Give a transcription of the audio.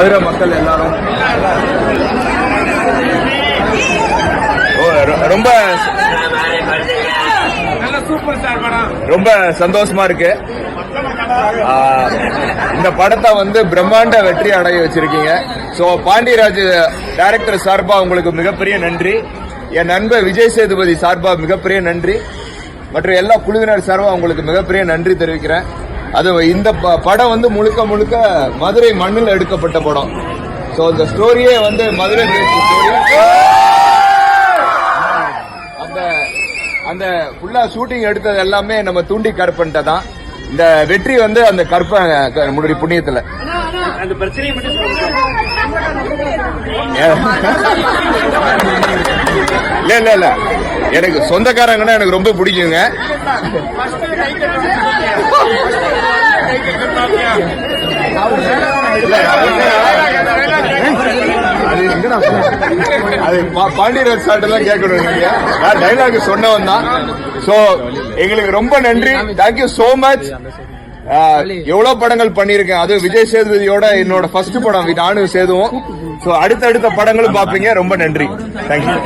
மதுரை மக்கள் எல்லாரும். ரொம்ப ரொம்ப சந்தோஷமா இருக்கு. இந்த படத்தை வந்து பிரம்மாண்ட வெற்றி அடைய வச்சிருக்கீங்க. சோ பாண்டியராஜ் டைரக்டர் சார்பா உங்களுக்கு மிகப்பெரிய நன்றி. என் நண்பர் விஜய் சேதுபதி சார்பா மிகப்பெரிய நன்றி. மற்றும் எல்லா குழுவினர் சார்பா உங்களுக்கு மிகப்பெரிய நன்றி தெரிவிக்கிறேன். அது இந்த படம் வந்து முழுக்க முழுக்க மதுரை மண்ணில் எடுக்கப்பட்ட படம். சோ இந்த ஸ்டோரியே வந்து மதுரை அந்த அந்த ஃபுல்லா ஷூட்டிங் எடுத்தது எல்லாமே நம்ம தூண்டி கற்பன்ட்ட தான். இந்த வெற்றி வந்து அந்த கற்ப முன்னாடி புண்ணியத்துல. அந்த பிரச்சனையை மட்டும் சொல்லுங்க. இல்ல இல்ல இல்ல. எனக்கு சொந்தக்காரங்கன்னா எனக்கு ரொம்ப பிடிக்குங்க. இல்ல, அது அது பா- பாண்டியராஜ் சார்ட்ட தான் கேட்கணும் நீங்க. நான் டைலாக் சொன்னவன் தான். சோ எங்களுக்கு ரொம்ப நன்றி. தேங்க்யூ சோ மச் எவ்வளவு படங்கள் பண்ணிருக்கேன் அதுவும் விஜய் சேதுபதியோட என்னோட ஃபர்ஸ்ட் படம். நானும் சேதுவோம். ஸோ அடுத்தடுத்த படங்களும் பார்ப்பீங்க. ரொம்ப நன்றி. தேங்க்யூ